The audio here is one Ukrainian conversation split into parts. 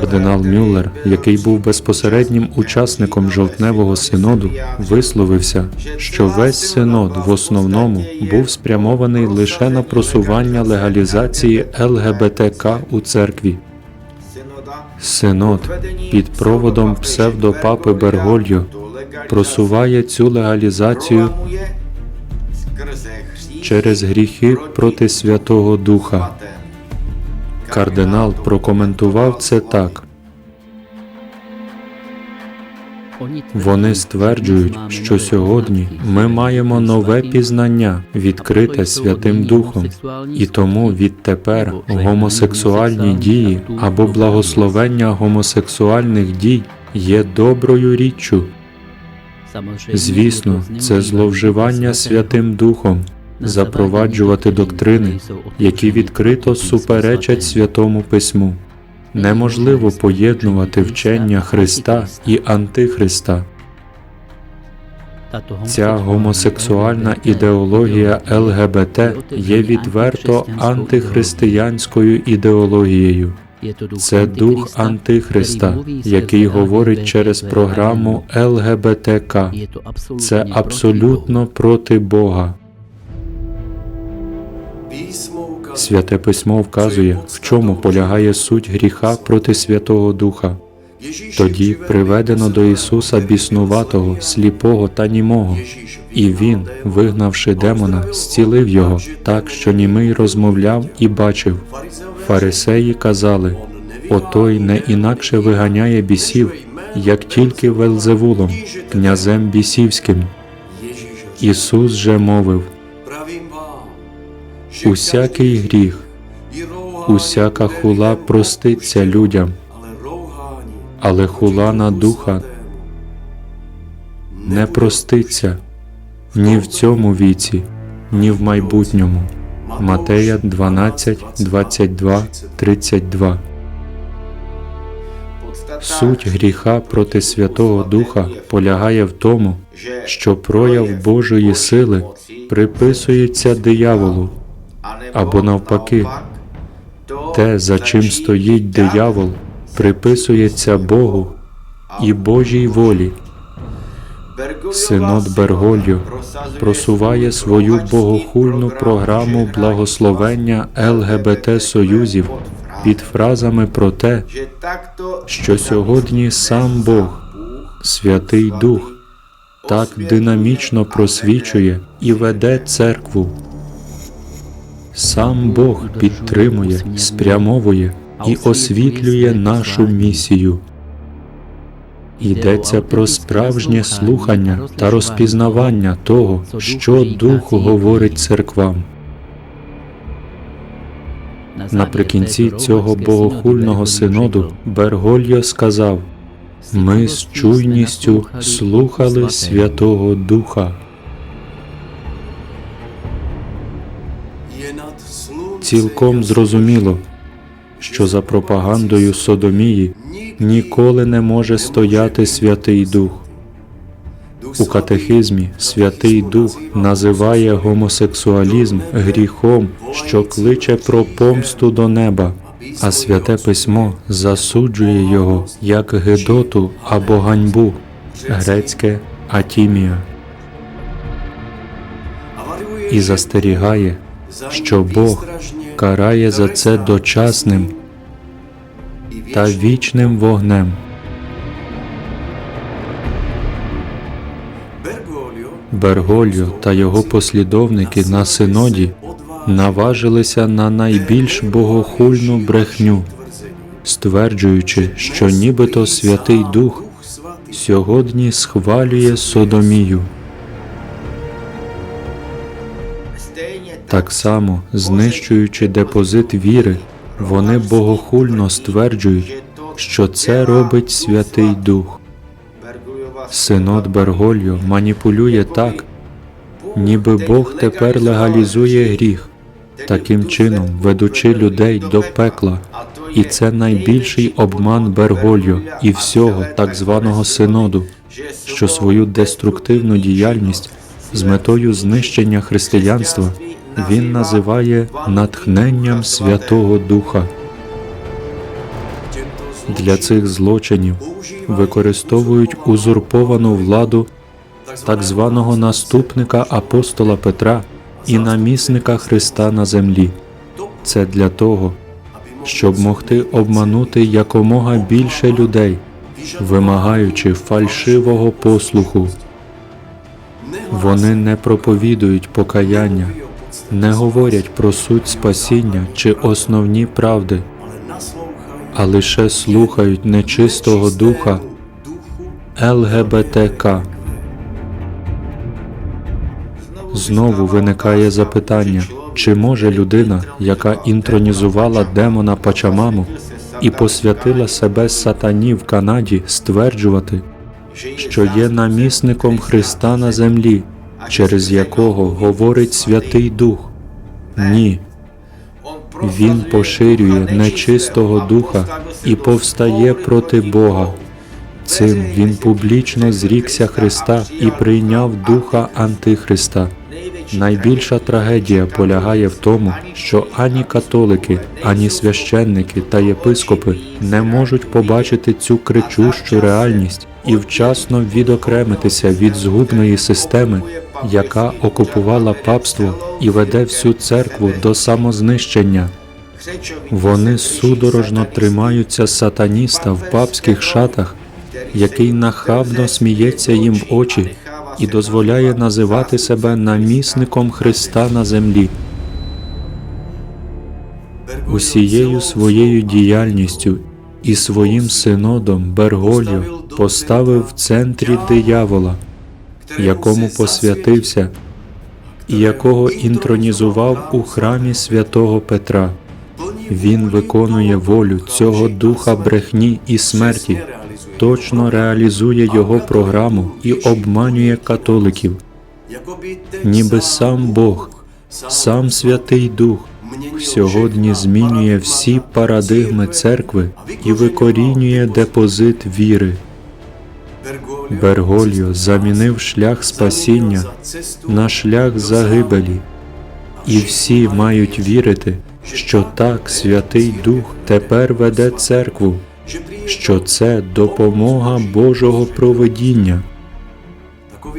Кардинал Мюллер, який був безпосереднім учасником жовтневого синоду, висловився, що весь синод в основному був спрямований лише на просування легалізації ЛГБТК у церкві. Синод під проводом псевдопапи Бергольо просуває цю легалізацію через гріхи проти Святого Духа. Кардинал прокоментував це так. Вони стверджують, що сьогодні ми маємо нове пізнання, відкрите Святим Духом, і тому відтепер гомосексуальні дії або благословення гомосексуальних дій є доброю річчю. Звісно, це зловживання Святим Духом, запроваджувати доктрини, які відкрито суперечать Святому Письму. Неможливо поєднувати вчення Христа і Антихриста. Ця гомосексуальна ідеологія ЛГБТ є відверто антихристиянською ідеологією. Це дух Антихриста, який говорить через програму ЛГБТК. Це абсолютно проти Бога. Святе письмо вказує, в чому полягає суть гріха проти Святого Духа. Тоді приведено до Ісуса біснуватого, сліпого та німого, і Він, вигнавши демона, зцілив його так, що німий розмовляв і бачив. Фарисеї казали, отой не інакше виганяє бісів, як тільки Велзевулом, князем бісівським. Ісус же мовив, усякий гріх, усяка хула проститься людям, але хула на духа не проститься ні в цьому віці, ні в майбутньому. Матея 12, 22, 32 Суть гріха проти Святого Духа полягає в тому, що прояв Божої сили приписується дияволу, або навпаки, те, за чим стоїть диявол, приписується Богу і Божій волі. Синод Бергольо просуває свою богохульну програму благословення ЛГБТ союзів під фразами про те, що сьогодні сам Бог, Святий Дух, так динамічно просвічує і веде церкву. Сам Бог підтримує, спрямовує і освітлює нашу місію. Йдеться про справжнє слухання та розпізнавання того, що Дух говорить церквам. Наприкінці цього богохульного синоду Бергольо сказав: Ми з чуйністю слухали Святого Духа. Цілком зрозуміло, що за пропагандою Содомії ніколи не може стояти Святий Дух. У катехизмі Святий Дух називає гомосексуалізм гріхом, що кличе про помсту до неба, а святе письмо засуджує його як гидоту або ганьбу, грецьке атімія, і застерігає, що Бог карає за це дочасним та вічним вогнем. Бергольо та його послідовники на синоді наважилися на найбільш богохульну брехню, стверджуючи, що нібито Святий Дух сьогодні схвалює Содомію. Так само, знищуючи депозит віри, вони богохульно стверджують, що це робить Святий Дух. Синод Бергольо маніпулює так, ніби Бог тепер легалізує гріх, таким чином ведучи людей до пекла. І це найбільший обман Бергольо і всього так званого синоду, що свою деструктивну діяльність з метою знищення християнства він називає натхненням Святого Духа. Для цих злочинів використовують узурповану владу так званого наступника апостола Петра і намісника Христа на землі. Це для того, щоб могти обманути якомога більше людей, вимагаючи фальшивого послуху. Вони не проповідують покаяння, не говорять про суть спасіння чи основні правди, а лише слухають нечистого духа ЛГБТК. Знову виникає запитання, чи може людина, яка інтронізувала демона Пачамаму і посвятила себе сатані в Канаді, стверджувати, що є намісником Христа на землі, через якого говорить Святий Дух? Ні. Він поширює нечистого духа і повстає проти Бога. Цим він публічно зрікся Христа і прийняв духа Антихриста. Найбільша трагедія полягає в тому, що ані католики, ані священники та єпископи не можуть побачити цю кричущу реальність і вчасно відокремитися від згубної системи, яка окупувала папство і веде всю церкву до самознищення. Вони судорожно тримаються сатаніста в папських шатах, який нахабно сміється їм в очі і дозволяє називати себе намісником Христа на землі. Усією своєю діяльністю і своїм синодом Бергольо поставив в центрі диявола, якому посвятився і якого інтронізував у храмі святого Петра. Він виконує волю цього духа брехні і смерті, точно реалізує його програму і обманює католиків, ніби сам Бог, сам Святий Дух сьогодні змінює всі парадигми церкви і викорінює депозит віри. Бергольо замінив шлях спасіння на шлях загибелі, і всі мають вірити, що так Святий Дух тепер веде церкву, що це допомога Божого проведіння.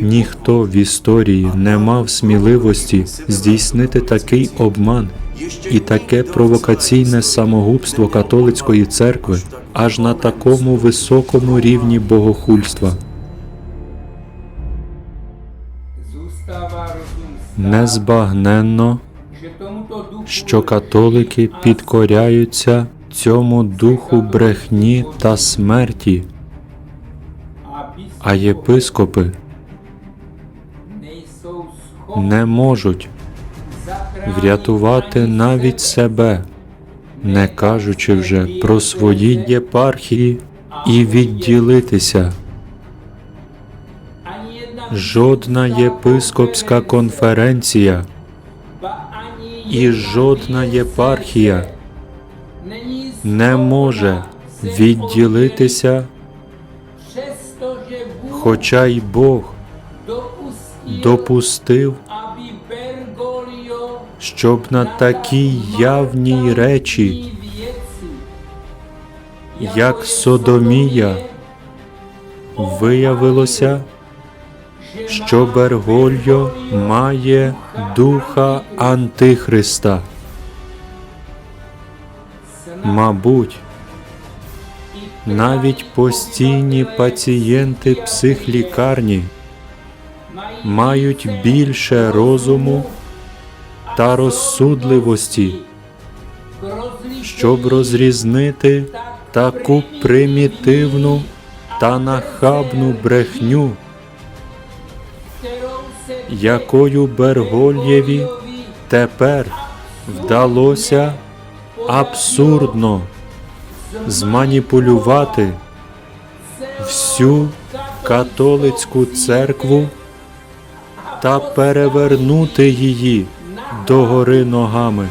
Ніхто в історії не мав сміливості здійснити такий обман і таке провокаційне самогубство католицької церкви аж на такому високому рівні богохульства. Незбагненно, що католики підкоряються цьому духу брехні та смерті, а єпископи не можуть врятувати навіть себе, не кажучи вже про свої єпархії і відділитися. Жодна єпископська конференція і жодна єпархія не може відділитися, хоча й Бог допустив, щоб на такій явній речі, як Содомія, виявилося, що Бергольо має духа Антихриста. Мабуть, навіть постійні пацієнти психлікарні мають більше розуму та розсудливості, щоб розрізнити таку примітивну та нахабну брехню, якою Бергольєві тепер вдалося абсурдно зманіпулювати всю католицьку церкву та перевернути її догори ногами.